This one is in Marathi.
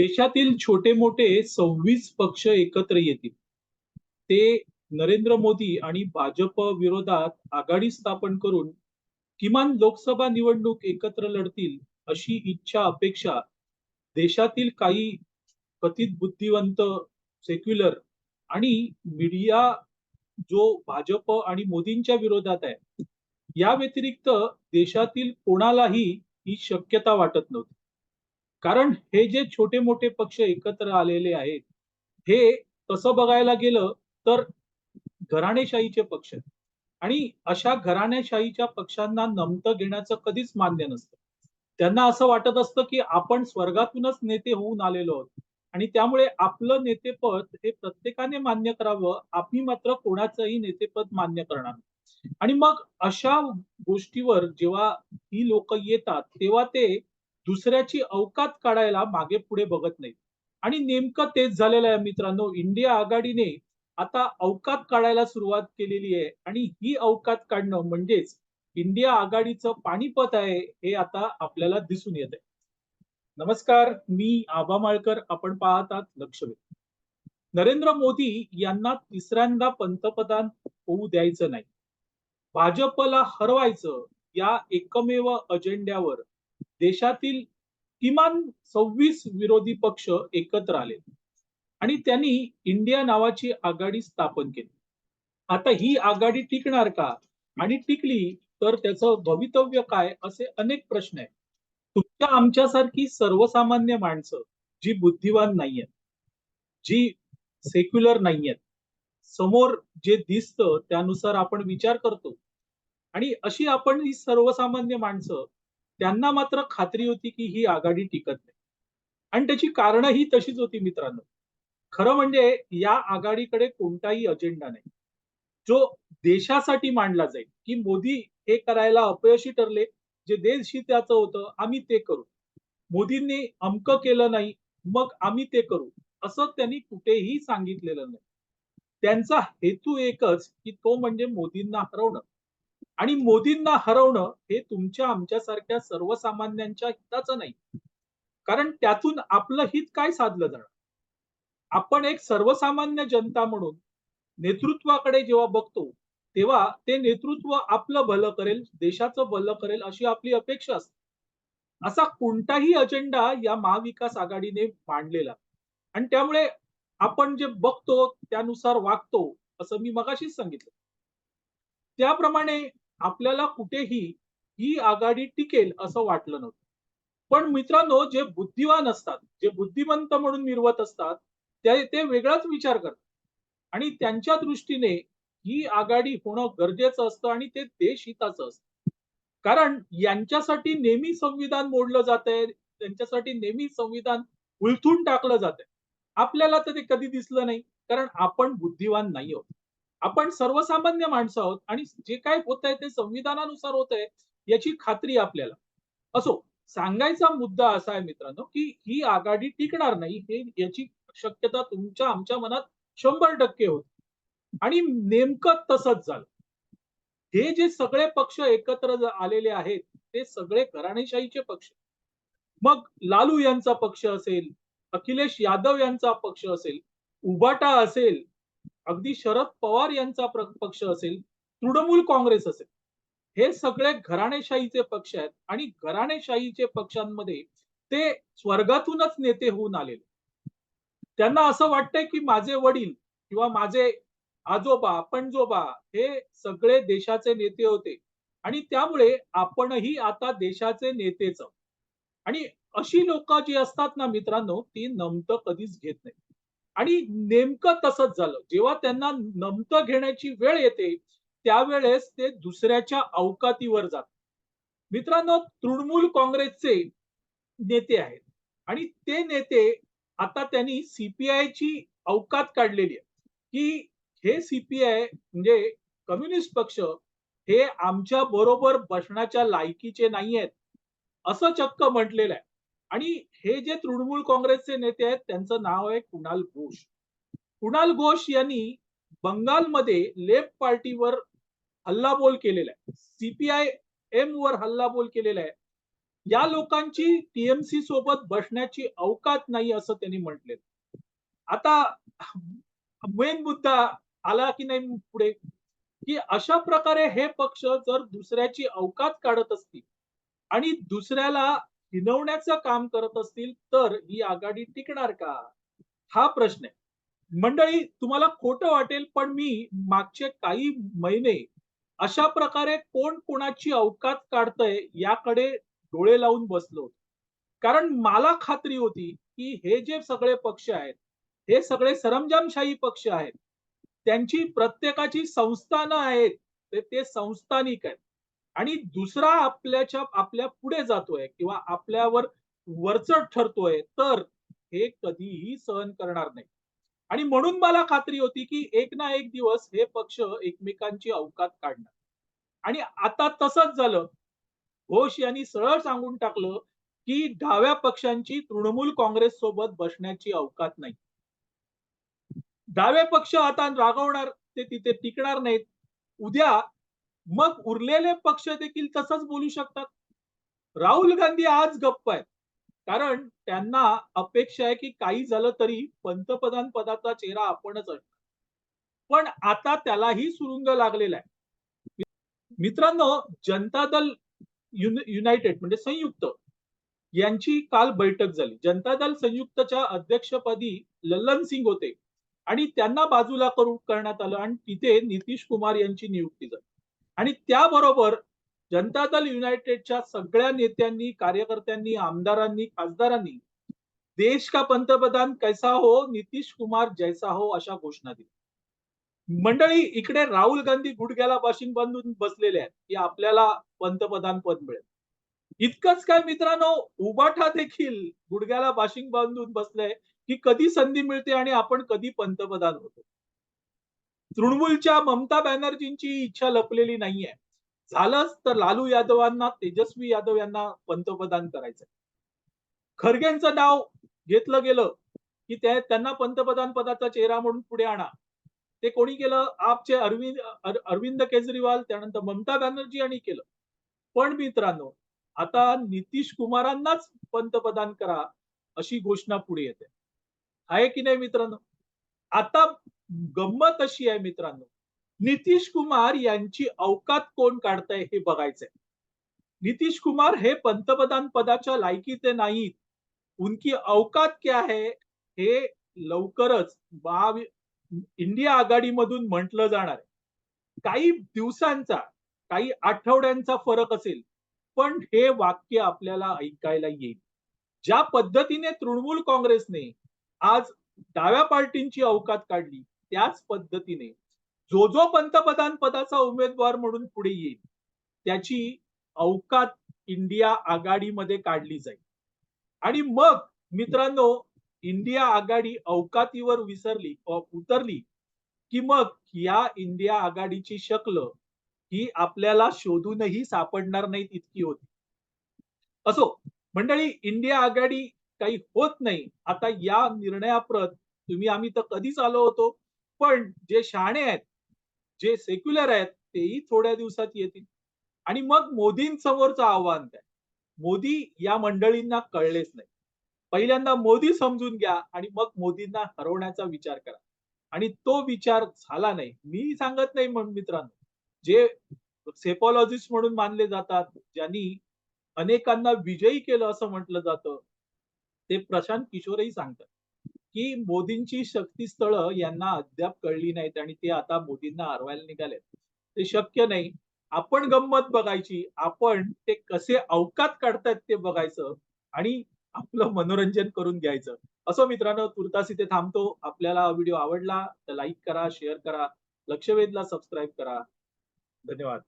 देशातील छोटे मोठे सव्वीस पक्ष एकत्र येतील. ते नरेंद्र मोदी आणि भाजप विरोधात आघाडी स्थापन करून किमान लोकसभा निवडणूक एकत्र लढतील अशी इच्छा अपेक्षा देशातील काही कथित बुद्धिवंत सेक्युलर आणि मीडिया जो भाजप आणि मोदींच्या विरोधात आहे या व्यतिरिक्त देशातील कोणालाही ही शक्यता वाटत नव्हती. कारण हे जे छोटे मोठे पक्ष एकत्र आलेले आहेत हे तसं बघायला गेलं तर घराणेशाहीचे पक्ष आणि अशा घराणेशाहीच्या पक्षांना नमतं घेण्याचं कधीच मान्य नसतं. त्यांना असं वाटत असतं की आपण स्वर्गातूनच नेते होऊन आलेलो आहोत. आणि त्यामुळे आपलं नेतेपद हे प्रत्येकाने मान्य करावं आम्ही मात्र कोणाचंही नेतेपद मान्य करणार आणि मग अशा गोष्टीवर जेव्हा ही लोक येतात तेव्हा ते दुसऱ्याची अवकात काढायला मागे पुढे बघत नाही आणि नेमकं तेच झालेलं आहे मित्रांनो. इंडिया आघाडीने आता अवकात काढायला सुरुवात केलेली आहे. आणि ही अवकात काढणं म्हणजेच इंडिया आघाडीचं पाणीपत आहे हे आता आपल्याला दिसून येत आहे. नमस्कार मी आबा माळकर. आपण पाहतात लक्षवेध. नरेंद्र मोदी यांना तिसऱ्यांदा पंतप्रधान होऊ द्यायचं नाही. भाजपला हरवायचं या एकमेव अजेंड्यावर देशातील किमान सव्वीस विरोधी पक्ष एकत्र आले. आणि त्यांनी इंडिया नावाची आघाडी स्थापन केली. आता ही आघाडी टिकणार का? आणि टिकली तर त्याचं भवितव्य काय? असे अनेक प्रश्न आहेत. तुमच्या आमच्यासारखी सर्वसामान्य माणसं जी बुद्धिवान नाहीयेत जी सेक्युलर नाहीयेत समोर जे दिसतं त्यानुसार आपण विचार करतो. आणि अशी आपण ही सर्वसामान्य माणसं त्यांना मात्र खात्री होती की ही आघाडी टिकत नाही. आणि त्याची कारण ही तशीच होती मित्रांनो. खरं म्हणजे या आघाडीकडे कोणताही अजेंडा नाही. जो देशासाठी मांडला जाईल की मोदी हे करायला अपयशी ठरले जे देश त्याचं होतं आम्ही ते करू. मोदींनी अमक केलं नाही मग आम्ही ते करू असं त्यांनी कुठेही सांगितलेलं नाही. त्यांचा हेतू एकच की तो म्हणजे मोदींना हरवणं. आणि मोदींना हरवणं हे तुमच्या आमच्यासारख्या सर्वसामान्यांच्या हिताचं नाही. कारण त्यातून आपलं हित काय साधलं जाणार? आपण एक सर्वसामान्य जनता म्हणून नेतृत्वाकडे जेव्हा बघतो तेव्हा ते नेतृत्व आपलं भलं करेल देशाचं भलं करेल अशी आपली अपेक्षा असते. असा कोणताही अजेंडा या महाविकास आघाडीने मांडलेला आणि त्यामुळे आपण जे बघतो त्यानुसार वागतो असं मी मगाशीच सांगितलं. त्याप्रमाणे आपल्याला कुठेही ही आघाडी टिकेल असं वाटलं नव्हतं. पण मित्रांनो जे बुद्धिवान असतात जे बुद्धिमंत म्हणून निर्वत असतात ते ते वेगळाच विचार करतात. आणि त्यांच्या दृष्टीने ही आघाडी होणं गरजेचं असतं आणि ते देश हिताचं असतं. कारण यांच्यासाठी नेहमी संविधान मोडलं जात आहे त्यांच्यासाठी नेहमी संविधान उलथून टाकलं जात आहे आपल्याला तर ते कधी दिसलं नाही कारण आपण बुद्धिवान नाही आहोत. आपण सर्वसामान्य माणसं आहोत आणि जे काय होत आहे ते संविधानानुसार होत आहे याची खात्री आपल्याला. असो सांगायचा मुद्दा असा आहे मित्रांनो की ही आघाडी टिकणार नाही हे याची शक्यता तुमच्या आमच्या मनात शंभर टक्के होती. आणि नेमकं तसंच झालं. हे जे सगळे पक्ष एकत्र आलेले आहेत ते सगळे घराणेशाहीचे पक्ष मग लालू यांचा पक्ष असेल अखिलेश यादव यांचा पक्ष असेल उबाटा असेल अगदी शरद पवार यांचा पक्ष असेल तृणमूल काँग्रेस असेल हे सगळे घराणेशाहीचे पक्ष आहेत आणि घराणेशाहीचे पक्षांमध्ये ते स्वर्गातूनच नेते होऊन आलेले. त्यांना असं वाटतंय की माझे वडील किंवा माझे आजोबा पणजोबा हे सगळे देशाचे नेते होते आणि त्यामुळे आपणही आता देशाचे नेतेच आणि अशी लोक जी असतात ना मित्रांनो ती नमतं कधीच घेत नाही आणि नेमकं तसंच झालं. जेव्हा त्यांना नमतं घेण्याची वेळ येते त्यावेळेस ते दुसऱ्याच्या अवकातीवर जात मित्रांनो तृणमूल काँग्रेसचे नेते आहेत. आणि ते नेते आता त्यांनी सीपीआयची अवकात काढलेली आहे की हे सीपीआय म्हणजे कम्युनिस्ट पक्ष हे आमच्या बरोबर बसण्याच्या लायकीचे नाही आहेत असं चक्क म्हटलेलं आहे. आणि हे जे तृणमूल काँग्रेसचे नेते आहेत त्यांचं नाव आहे कुणाल घोष. कुणाल घोष यांनी बंगालमध्ये लेफ्ट पार्टीवर हल्लाबोल केलेला आहे. सीपीआय एम वर हल्लाबोल केलेला आहे. या लोकांची टीएमसी सोबत बसण्याची अवकात नाही असं त्यांनी म्हटले आता मेन मुद्दा आला की नाही पुढे? की अशा प्रकारे हे पक्ष जर दुसऱ्याची अवकात काढत असतील आणि दुसऱ्याला हिनवण्याचं काम करत असतील तर ही आघाडी टिकणार का? हा प्रश्न आहे. मंडळी तुम्हाला खोटं वाटेल पण मी मागचे काही महिने अशा प्रकारे कोण कोणाची अवकात काढतय याकडे डोळे लावून बसलो कारण मला खात्री होती की हे जे सगळे पक्ष आहेत हे सगळे सरंजामशाही पक्ष आहेत त्यांची प्रत्येकाची संस्थानं आहेत ते ते संस्थानिक आहेत. आणि दुसरा आपल्याच्या आपल्या पुढे जातोय किंवा आपल्यावर वरचढ ठरतोय तर हे कधीही सहन करणार नाही. आणि म्हणून मला खात्री होती की एक ना एक दिवस हे पक्ष एकमेकांची अवकात काढणार. आणि आता तसंच झालं. घोष यांनी सरळ सांगून टाकलं की डाव्या पक्षांची तृणमूल काँग्रेस सोबत बसण्याची अवकात नाही. डावे पक्ष आता रागवणार ते तिथे टिकणार नाहीत. उद्या मग उरलेले पक्ष देखील तसंच बोलू शकतात. राहुल गांधी आज गप्प आहेत. कारण त्यांना अपेक्षा आहे की काही झालं तरी पंतप्रधान पदाचा चेहरा आपणच असणार पण आता त्यालाही सुरुंग लागलेला आहे. मित्रांनो जनता दल युनायटेड म्हणजे संयुक्त यांची काल बैठक झाली. जनता दल संयुक्तच्या अध्यक्षपदी लल्लन सिंग होते. आणि त्यांना बाजूला करू करण्यात आलं. आणि तिथे नितीश कुमार यांची नियुक्ती झाली. आणि त्याबरोबर जनता दल युनायटेडच्या सगळ्या नेत्यांनी कार्यकर्त्यांनी आमदारांनी खासदारांनी देश का पंतप्रधान कैसा हो नितीश कुमार जैसा हो अशा घोषणा दिल्या. मंडळी इकडे राहुल गांधी गुडघ्याला बाशिंग बांधून बसलेले आहेत की आपल्याला पंतप्रधान पद मिळेल. इतकंच काय मित्रांनो उबाठा देखील गुडघ्याला बाशिंग बांधून बसलंय की कधी संधी मिळते आणि आपण कधी पंतप्रधान होतो. तृणमूलच्या ममता बॅनर्जींची इच्छा लपलेली नाहीये. झालंच तर लालू यादवांना तेजस्वी यादव यांना पंतप्रधान करायचं खरगेंचं नाव घेतलं गेलं की त्यांना पंतप्रधान पदाचा चेहरा म्हणून पुढे आणा. ते कोणी केलं? आपचे अरविंद अरविंद केजरीवाल त्यानंतर ममता बॅनर्जी यांनी केलं. पण मित्रांनो आता नितीश कुमारांनाच पंतप्रधान करा अशी घोषणा पुढे येते. आहे की नाही मित्रांनो? आता गंमत अशी आहे मित्रांनो. नितीश कुमार यांची अवकात कोण काढताय हे बघायचंय. नितीश कुमार हे पंतप्रधान पदाच्या लायकीचे नाहीत. उनकी अवकात क्या है हे लवकरच इंडिया आघाडीमधून म्हटलं जाणार आहे. काही दिवसांचा काही आठवड्यांचा फरक असेल पण हे वाक्य आपल्याला ऐकायला येईल. ज्या पद्धतीने तृणमूल काँग्रेसने आज डाव्या पार्टींची अवकात काढली त्याच पद्धतीने जो जो पंतप्रधान पदाचा उमेदवार म्हणून पुढे येईल त्याची अवकात इंडिया आघाडीमध्ये काढली जाईल. आणि मग मित्रांनो इंडिया आघाडी अवकातीवर विसरली उतरली की मग या इंडिया आघाडीची शक्ल ही आपल्याला शोधूनही सापडणार नाहीत इतकी होती. असो मंडळी इंडिया आघाडी काही होत नाही. आता या निर्णयाप्रत तुम्ही आम्ही तर कधीच आलो होतो. पण जे शहाणे आहेत जे सेक्युलर आहेत तेही थोड्या दिवसात येतील. आणि मग मोदींसमोरचं आव्हान काय? मोदी या मंडळींना कळलेच नाही. पहिल्यांदा मोदी समजून घ्या आणि मग मोदींना हरवण्याचा विचार करा. आणि तो विचार झाला नाही. मी सांगत नाही मित्रांनो. जे सेपॉलॉजिस्ट म्हणून मानले जातात ज्यांनी अनेकांना विजयी केलं असं म्हटलं जातं ते प्रशांत किशोरही सांगतात. की मोदींची शक्तीस्थळ यांना अद्याप कळली नाहीत आणि ते आता मोदींना हरवायला निघालेत. ते शक्य नाही. आपण गंमत बघायची. आपण ते कसे अवकात काढतायत ते बघायचं आणि आपलं मनोरंजन करून घ्यायचं. असं मित्रांनो तुर्तास इथे थांबतो. आपल्याला हा व्हिडिओ आवडला तर लाईक करा शेअर करा लक्षवेधला सबस्क्राईब करा. धन्यवाद.